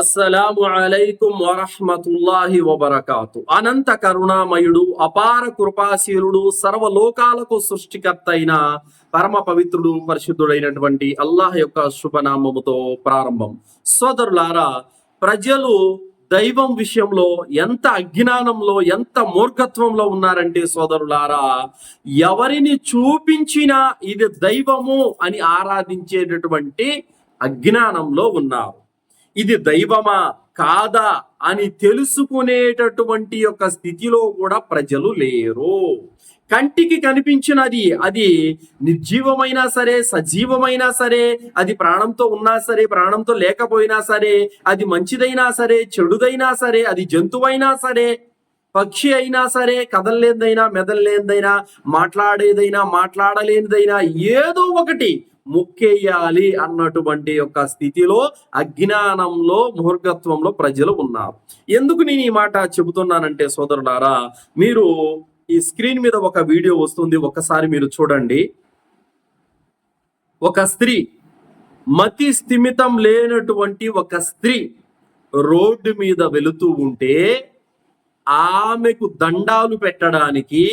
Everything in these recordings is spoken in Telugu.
అస్సలాము అలైకుం వరహమతుల్లాహి వబరకాతు. అనంత కరుణామయుడు అపార కృపాశీలుడు సర్వలోకాలకు సృష్టికర్త అయిన పరమ పవిత్రుడు పరిశుద్ధుడైనటువంటి అల్లాహ్ యొక్క శుభనామముతో ప్రారంభం. సోదరులారా ప్రజలు దైవం విషయంలో ఎంత అజ్ఞానంలో ఎంత మూర్ఖత్వంలో ఉన్నారంటే సోదరులారా ఎవరిని చూపించినా ఇది దైవము అని ఆరాధించేటటువంటి అజ్ఞానంలో ఉన్నారు. ఇది దైవమా కాదా అని తెలుసుకునేటటువంటి యొక్క స్థితిలో కూడా ప్రజలు లేరు. కంటికి కనిపించినది అది నిర్జీవమైనా సరే సజీవమైనా సరే అది ప్రాణంతో ఉన్నా సరే ప్రాణంతో లేకపోయినా సరే అది మంచిదైనా సరే చెడుదైనా సరే అది జంతువైనా సరే పక్షి అయినా సరే కదలలేదైనా మెదలలేదైనా మాట్లాడేదైనా మాట్లాడలేనిదైనా ఏదో ఒకటి ముక్కేయాలి అన్నటువంటి యొక్క స్థితిలో అజ్ఞానంలో మూర్ఖత్వంలో ప్రజలు ఉన్నారు. ఎందుకు నేను ఈ మాట చెబుతున్నానంటే సోదరులారా మీరు ఈ స్క్రీన్ మీద ఒక వీడియో వస్తుంది ఒకసారి మీరు చూడండి. ఒక స్త్రీ మతి స్థిమితం లేనటువంటి ఒక స్త్రీ రోడ్డు మీద వెళుతూ ఉంటే ఆమెకు దండాలు పెట్టడానికి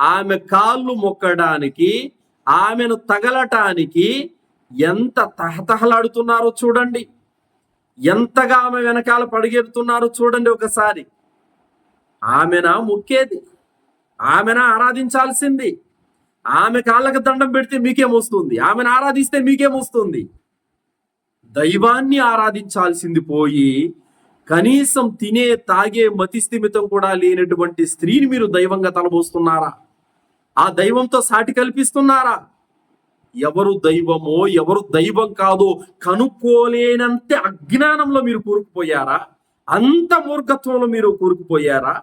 ఆమె కాళ్ళు మొక్కడానికి ఆమెను తగలటానికి ఎంత తహతహలాడుతున్నారో చూడండి. ఎంతగా ఆమె వెనకాల పడిగెడుతున్నారో చూడండి ఒకసారి. ఆమెన ముక్కేది? ఆమెన ఆరాధించాల్సింది? ఆమె కాళ్ళకు దండం పెడితే మీకేమొస్తుంది ఆమెను ఆరాధిస్తే మీకేమొస్తుంది దైవాన్ని ఆరాధించాల్సింది పోయి కనీసం తినే తాగే మతి స్థిమితం కూడా లేనటువంటి స్త్రీని మీరు దైవంగా తలబోస్తున్నారా ఆ దైవంతో సాటి కల్పిస్తున్నారా? ఎవరు దైవమో ఎవరు దైవం కాదో కనుక్కోలేనంత అజ్ఞానంలో మీరు కూరుకుపోయారా? అంత మూర్ఖత్వంలో మీరు కూరుకుపోయారా?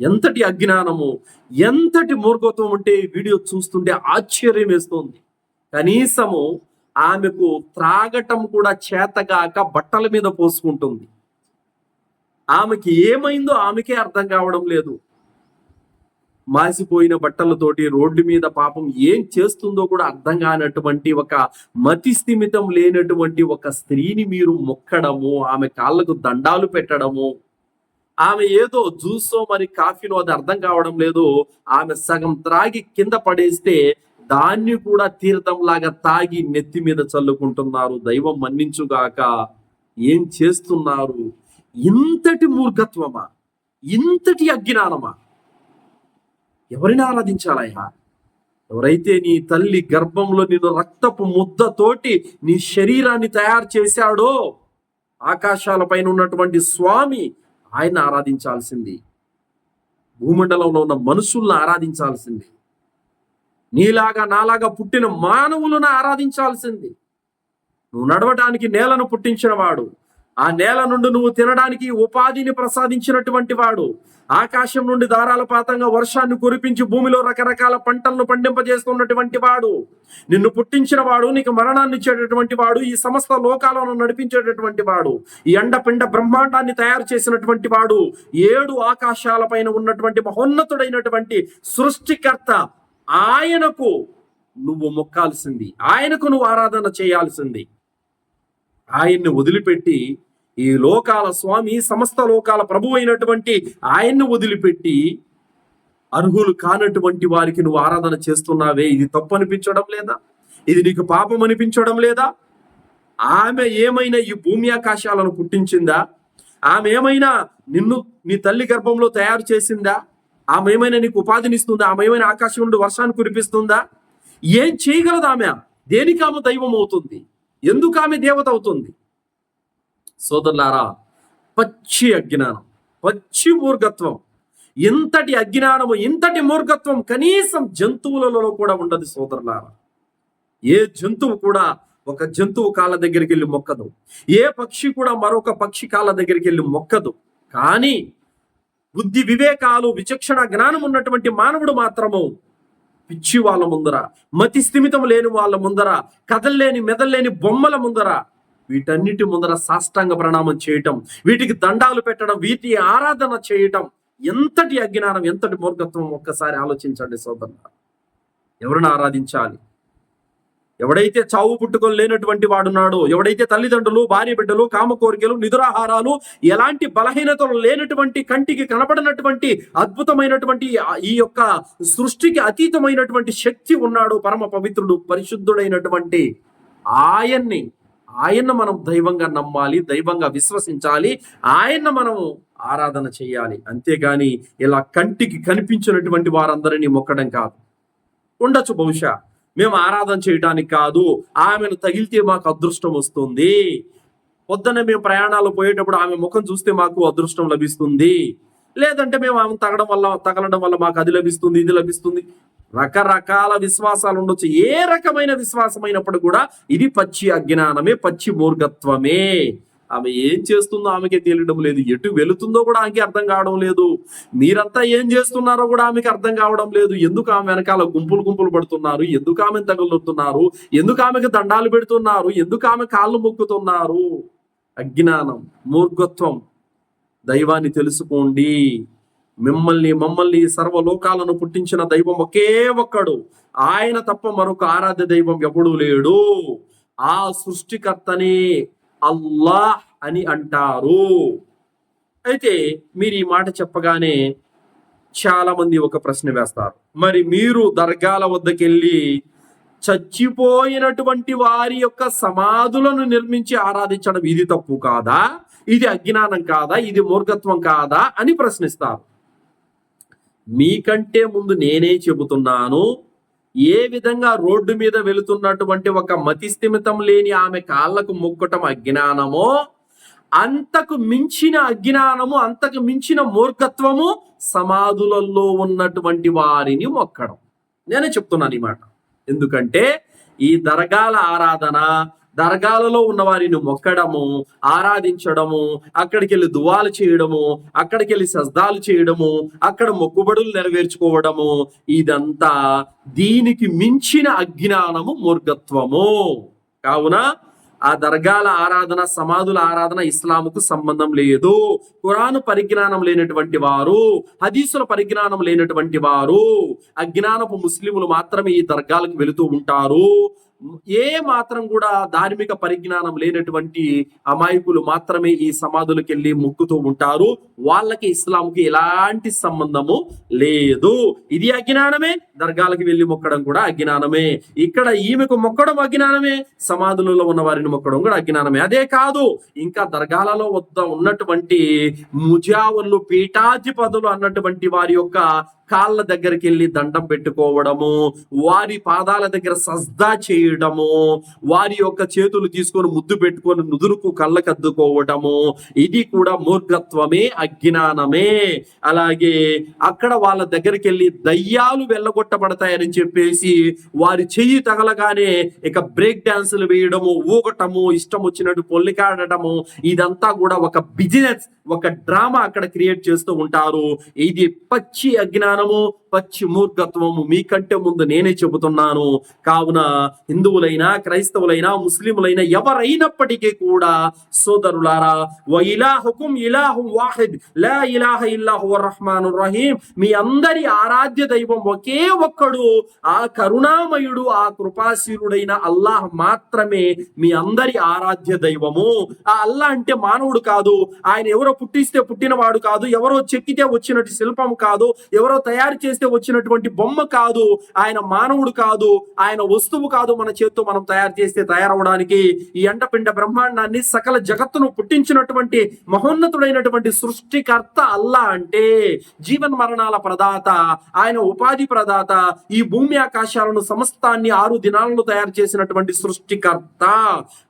ఎంతటి అజ్ఞానము ఎంతటి మూర్ఖత్వం ఉంటే వీడియో చూస్తుంటే ఆశ్చర్యం వేస్తుంది. కనీసము ఆమెకు త్రాగటం కూడా చేతగాక బట్టల మీద పోసుకుంటుంది. ఆమెకి ఏమైందో ఆమెకే అర్థం కావడం లేదు. మాసిపోయిన బట్టలతోటి రోడ్డు మీద పాపం ఏం చేస్తుందో కూడా అర్థం కానటువంటి ఒక మతి స్థిమితం లేనటువంటి ఒక స్త్రీని మీరు మొక్కడము ఆమె కాళ్ళకు దండాలు పెట్టడము ఆమె ఏదో జ్యూసో మరి కాఫీనో అది అర్థం కావడం లేదు. ఆమె సగం త్రాగి కింద పడేస్తే దాన్ని కూడా తీర్థం లాగా తాగి నెత్తి మీద చల్లుకుంటున్నారు. దైవం మన్నించుగాక ఏం చేస్తున్నారు? ఇంతటి మూర్ఖత్వమా ఇంతటి అజ్ఞానమా? ఎవరిని ఆరాధించాలయ్యా? ఎవరైతే నీ తల్లి గర్భంలో నిన్ను రక్తపు ముద్దతోటి నీ శరీరాన్ని తయారు చేశాడో ఆకాశాలపైన ఉన్నటువంటి స్వామి ఆయన ఆరాధించాల్సింది. భూమండలంలో ఉన్న మనుషుల్ని ఆరాధించాల్సింది. నీలాగా నాలాగా పుట్టిన మానవులను ఆరాధించాల్సింది. నువ్వు నడవటానికి నేలను పుట్టించినవాడు ఆ నేల నుండి నువ్వు తినడానికి ఉపాధిని ప్రసాదించినటువంటి వాడు. ఆకాశం నుండి ధారాలపాతంగా వర్షాన్ని కురిపించి భూమిలో రకరకాల పంటలను పండింపజేస్తున్నటువంటి వాడు. నిన్ను పుట్టించిన వాడు నీకు మరణాన్ని ఇచ్చేటటువంటి వాడు ఈ సమస్త లోకాలను నడిపించేటటువంటి వాడు ఈ ఎండపిండ బ్రహ్మాండాన్ని తయారు చేసినటువంటి వాడు ఏడు ఆకాశాల పైన ఉన్నటువంటి మహోన్నతుడైనటువంటి సృష్టికర్త. ఆయనకు నువ్వు మొక్కాల్సింది. ఆయనకు నువ్వు ఆరాధన చేయాల్సింది. ఆయన్ని వదిలిపెట్టి ఈ లోకాల స్వామి సమస్త లోకాల ప్రభు అయినటువంటి ఆయన్ని వదిలిపెట్టి అర్హులు కానటువంటి వారికి నువ్వు ఆరాధన చేస్తున్నావే. ఇది తప్పు అనిపించడం లేదా? ఇది నీకు పాపం అనిపించడం లేదా? ఆమె ఏమైనా ఈ భూమి ఆకాశాలను పుట్టించిందా? ఆమె ఏమైనా నిన్ను నీ తల్లి గర్భంలో తయారు చేసిందా? ఆమె ఏమైనా నీకు ఉపాధినిస్తుందా ఆమె ఏమైనా ఆకాశం నుండి వర్షాన్ని కురిపిస్తుందా? ఏం చేయగలదు ఆమె? దేనికి ఆమె దైవం అవుతుంది? ఎందుకు ఆమె దేవత అవుతుంది? సోదరులారా పచ్చి అజ్ఞానం పచ్చి మూర్ఘత్వం ఇంతటి అజ్ఞానము ఇంతటి మూర్ఘత్వం కనీసం జంతువులలో కూడా ఉండదు సోదరులారా. ఏ జంతువు కూడా ఒక జంతువు కాళ్ళ దగ్గరికి వెళ్ళి మొక్కదు. ఏ పక్షి కూడా మరొక పక్షి కాళ్ళ దగ్గరికి వెళ్ళి మొక్కదు. కానీ బుద్ధి వివేకాలు విచక్షణ జ్ఞానం ఉన్నటువంటి మానవుడు మాత్రము పిచ్చి వాళ్ళ ముందర మతి స్థిమితం లేని వాళ్ళ ముందర కదల్లేని మెదల్లేని బొమ్మల ముందర వీటన్నిటి ముందర సాష్టాంగ ప్రణామం చేయటం వీటికి దండాలు పెట్టడం వీటి ఆరాధన చేయటం ఎంతటి అజ్ఞానం ఎంతటి మూర్ఖత్వం? ఒక్కసారి ఆలోచించండి సోదరు ఎవరిని ఆరాధించాలి? ఎవడైతే చావు పుట్టుకొని లేనటువంటి వాడున్నాడో ఎవడైతే తల్లిదండ్రులు భార్య బిడ్డలు కామ కోరికలు నిదురాహారాలు ఎలాంటి బలహీనతలు లేనటువంటి కంటికి కనపడినటువంటి అద్భుతమైనటువంటి ఈ యొక్క సృష్టికి అతీతమైనటువంటి శక్తి ఉన్నాడు పరమ పవిత్రుడు పరిశుద్ధుడైనటువంటి ఆయన్ని. ఆయన్ని మనం దైవంగా నమ్మాలి దైవంగా విశ్వసించాలి ఆయన్ను మనం ఆరాధన చేయాలి. అంతేగాని ఇలా కంటికి కనిపించినటువంటి వారందరినీ మొక్కడం కాదు. ఉండొచ్చు బహుశా. మేము ఆరాధన చేయడానికి కాదు ఆమెను తగిలితే మాకు అదృష్టం వస్తుంది. పొద్దున్న మేము ప్రయాణాలు పోయేటప్పుడు ఆమె ముఖం చూస్తే మాకు అదృష్టం లభిస్తుంది. లేదంటే మేము ఆమె తగడం వల్ల తగలడం వల్ల మాకు అది లభిస్తుంది ఇది లభిస్తుంది. రకరకాల విశ్వాసాలు ఉండొచ్చు. ఏ రకమైన విశ్వాసమైనప్పుడు కూడా ఇది పచ్చి అజ్ఞానమే పచ్చి మూర్ఖత్వమే. ఆమె ఏం చేస్తుందో ఆమెకే తెలియడం లేదు. ఎటు వెళుతుందో కూడా ఆమెకి అర్థం కావడం లేదు. మీరంతా ఏం చేస్తున్నారో కూడా ఆమెకి అర్థం కావడం లేదు. ఎందుకు ఆమె వెనకాల గుంపులు గుంపులు పడుతున్నారు? ఎందుకు ఆమె తగులుతున్నారు ఎందుకు ఆమెకి దండాలు పెడుతున్నారు? ఎందుకు ఆమె కాళ్ళు మొక్కుతున్నారు? అజ్ఞానం మూర్ఘత్వం దైవాన్ని తెలుసుకోండి. మిమ్మల్ని మమ్మల్ని సర్వలోకాలను పుట్టించిన దైవం ఒకే ఒక్కడు. ఆయన తప్ప మరొక ఆరాధ్య దైవం ఎప్పుడూ లేడు. ఆ సృష్టికర్తని అల్లాహ్ అని అంటారు. అయితే మీరు ఈ మాట చెప్పగానే చాలా మంది ఒక ప్రశ్న వేస్తారు. మరి మీరు దర్గాల వద్దకెళ్ళి చచ్చిపోయినటువంటి వారి యొక్క సమాధులను నిర్మించి ఆరాధించడం ఇది తప్పు కాదా? ఇది అజ్ఞానం కాదా? ఇది మూర్ఖత్వం కాదా? అని ప్రశ్నిస్తారు. మీకంటే ముందు నేనే చెబుతున్నాను ఏ విధంగా రోడ్డు మీద వెళుతున్నటువంటి ఒక మతి స్థిమితం లేని ఆమె కాళ్ళకు మొక్కటం అజ్ఞానమో అంతకు మించిన అజ్ఞానము అంతకు మించిన మూర్ఖత్వము సమాధులలో ఉన్నటువంటి వారిని మొక్కడం. నేనే చెప్తున్నాను ఈ మాట. ఎందుకంటే ఈ దర్గాల ఆరాధన దర్గాలలో ఉన్న వారిని మొక్కడము ఆరాధించడము అక్కడికి వెళ్ళి దువాలు చేయడము అక్కడికి వెళ్ళి సజ్దాలు చేయడము అక్కడ మొక్కుబడులు నెరవేర్చుకోవడము ఇదంతా దీనికి మించిన అజ్ఞానము మూర్ఘత్వము. కావున ఆ దర్గాల ఆరాధన సమాధుల ఆరాధన ఇస్లాముకు సంబంధం లేదు. ఖురాను పరిజ్ఞానం లేనటువంటి వారు హదీసుల పరిజ్ఞానం లేనటువంటి వారు అజ్ఞానపు ముస్లిములు మాత్రమే ఈ దర్గాలకు వెళుతూ ఉంటారు. ఏ మాత్రం కూడా ధార్మిక పరిజ్ఞానం లేనటువంటి అమాయకులు మాత్రమే ఈ సమాధులకు వెళ్ళి మొక్కుతూ ఉంటారు. వాళ్ళకి ఇస్లాంకి ఎలాంటి సంబంధము లేదు. ఇది అజ్ఞానమే. దర్గాలకు వెళ్ళి మొక్కడం కూడా అజ్ఞానమే. ఇక్కడ ఈమెకు మొక్కడం అజ్ఞానమే. సమాధులలో ఉన్న వారిని మొక్కడం కూడా అజ్ఞానమే. అదే కాదు ఇంకా దర్గాలలో వద్ద ఉన్నటువంటి ముజావులు పీఠాధిపతులు అన్నటువంటి వారి యొక్క కాళ్ళ దగ్గరికి వెళ్ళి దండం పెట్టుకోవడము వారి పాదాల దగ్గర సజ్దా చేయడము వారి యొక్క చేతులు తీసుకొని ముద్దు పెట్టుకొని నుదురుకు కళ్ళకద్దుకోవడము ఇది కూడా మూర్ఘత్వమే అజ్ఞానమే. అలాగే అక్కడ వాళ్ళ దగ్గరికి వెళ్ళి దయ్యాలు వెళ్ళగొట్టబడతాయని చెప్పేసి వారి చెయ్యి తగలగానే ఇక బ్రేక్ డాన్సులు వేయడము ఊగటము ఇష్టం వచ్చినట్టు పొల్లికాడటము ఇదంతా కూడా ఒక బిజినెస్ ఒక డ్రామా అక్కడ క్రియేట్ చేస్తూ ఉంటారు. ఇది పచ్చి అజ్ఞానము పచ్చి మూర్ఖత్వము మీకంటే ముందు నేనే చెబుతున్నాను. కావున హిందువులైనా క్రైస్తవులైనా ముస్లిములైనా ఎవరైనప్పటికీ కూడా సోదరులారా వైలాహుకుం ఇలాహుకుం ఇలాహు వాహిద్ లా ఇలాహ ఇల్లాహు రహమాను రహీం మీ అందరి ఆరాధ్య దైవం ఒకే ఒక్కడు ఆ కరుణామయుడు ఆ కృపాశీలుడైన అల్లాహ్ మాత్రమే మీ అందరి ఆరాధ్య దైవము. ఆ అల్లాహ్ అంటే మానవుడు కాదు ఆయన ఎవరో పుట్టిస్తే పుట్టినవాడు కాదు ఎవరో చెక్కితే వచ్చినట్టు శిల్పం కాదు ఎవరో తయారు చేస్తే వచ్చినటువంటి బొమ్మ కాదు ఆయన మానవుడు కాదు ఆయన వస్తువు కాదు మన చేత్తో మనం తయారు చేస్తే తయారవడానికి ఈ ఎండపిండ బ్రహ్మాండాన్ని సకల జగత్తును పుట్టించినటువంటి మహోన్నతుడైనటువంటి సృష్టికర్త అల్లా అంటే జీవన్ మరణాల ప్రదాత ఆయన ఉపాధి ప్రదాత ఈ భూమి ఆకాశాలను సమస్తాన్ని ఆరు దినాలను తయారు చేసినటువంటి సృష్టికర్త.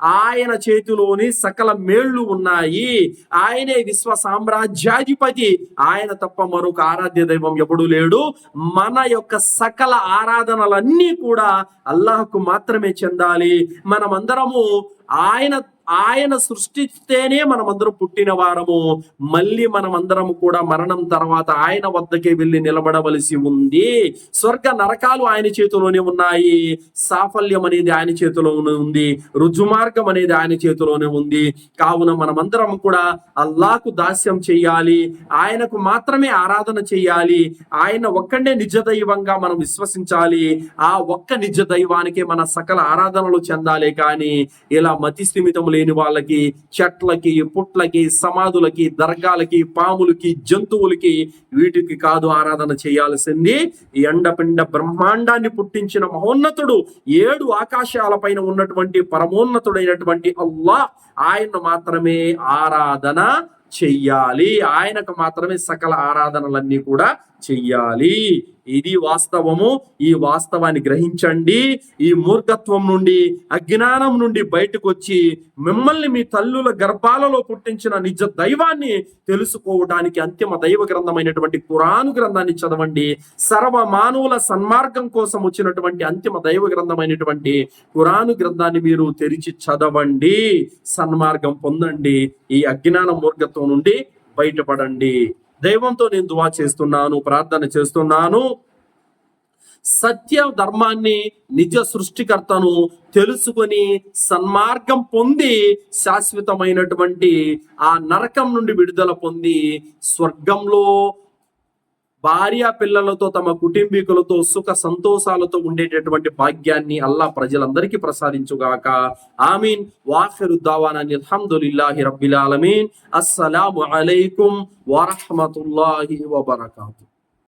ఆయన చేతిలోని సకల మేళ్ళు ఉన్నాయి. ఆయనే విశ్వ సామ్రాజ్యాధిపతి. ఆయన తప్ప మరొక ఆరాధ్య దైవం ఎప్పుడు లేడు. మన యొక్క సకల ఆరాధనలన్నీ కూడా అల్లాహకు మాత్రమే చెందాలి. మనమందరము ఆయన ఆయన సృష్టిస్తేనే మనమందరం పుట్టిన వారము. మళ్ళీ మనమందరం కూడా మరణం తర్వాత ఆయన వద్దకే వెళ్ళి నిలబడవలసి ఉంది. స్వర్గ నరకాలు ఆయన చేతిలోనే ఉన్నాయి. సాఫల్యం అనేది ఆయన చేతిలోనే ఉంది. రుజుమార్గం అనేది ఆయన చేతిలోనే ఉంది. కావున మనమందరం కూడా అల్లాకు దాస్యం చేయాలి. ఆయనకు మాత్రమే ఆరాధన చేయాలి. ఆయన ఒక్కడే నిజ దైవంగా మనం విశ్వసించాలి. ఆ ఒక్క నిజ దైవానికి మన సకల ఆరాధనలు చెందాలి కానీ ఇలా మతి స్థిమితం లేని వాళ్ళకి చెట్లకి పుట్లకి సమాధులకి దర్గాలకి పాములకి జంతువులకి వీటికి కాదు ఆరాధన చేయాల్సింది. ఎండపిండ బ్రహ్మాండాన్ని పుట్టించిన మహోన్నతుడు ఏడు ఆకాశాల పైన ఉన్నటువంటి పరమోన్నతుడైనటువంటి అల్లా ఆయన మాత్రమే ఆరాధన చెయ్యాలి. ఆయనకు మాత్రమే సకల ఆరాధనలన్నీ కూడా చెయ్యాలి. ఇది వాస్తవము ఈ వాస్తవాన్ని గ్రహించండి. ఈ మూర్ఖత్వం నుండి అజ్ఞానం నుండి బయటకు వచ్చి మిమ్మల్ని మీ తల్లుల గర్భాలలో పుట్టించిన నిజ దైవాన్ని తెలుసుకోవడానికి అంతిమ దైవ గ్రంథమైనటువంటి పురాణు గ్రంథాన్ని చదవండి. సర్వ మానవుల సన్మార్గం కోసం వచ్చినటువంటి అంతిమ దైవ గ్రంథమైనటువంటి పురాణు గ్రంథాన్ని మీరు తెరిచి చదవండి. సన్మార్గం పొందండి. ఈ అజ్ఞాన మూర్ఖత్వం నుండి బయటపడండి. దైవంతో నేను దువా చేస్తున్నాను ప్రార్థన చేస్తున్నాను. సత్య ధర్మాన్ని నిజ సృష్టికర్తను తెలుసుకొని సన్మార్గం పొంది శాశ్వతమైనటువంటి ఆ నరకం నుండి విడుదల పొంది స్వర్గంలో భార్య పిల్లలతో తమ కుటుంబీకులతో సుఖ సంతోషాలతో ఉండేటటువంటి భాగ్యాన్ని అల్లా ప్రజలందరికీ ప్రసాదించుగాక. ఆమీన్. వాఖిరు దావానాని అల్హమ్దులిల్లాహి రబ్బిల్ ఆలమీన్. అస్సలాము అలైకుం వరహ్మతుల్లాహి వబరకాతు.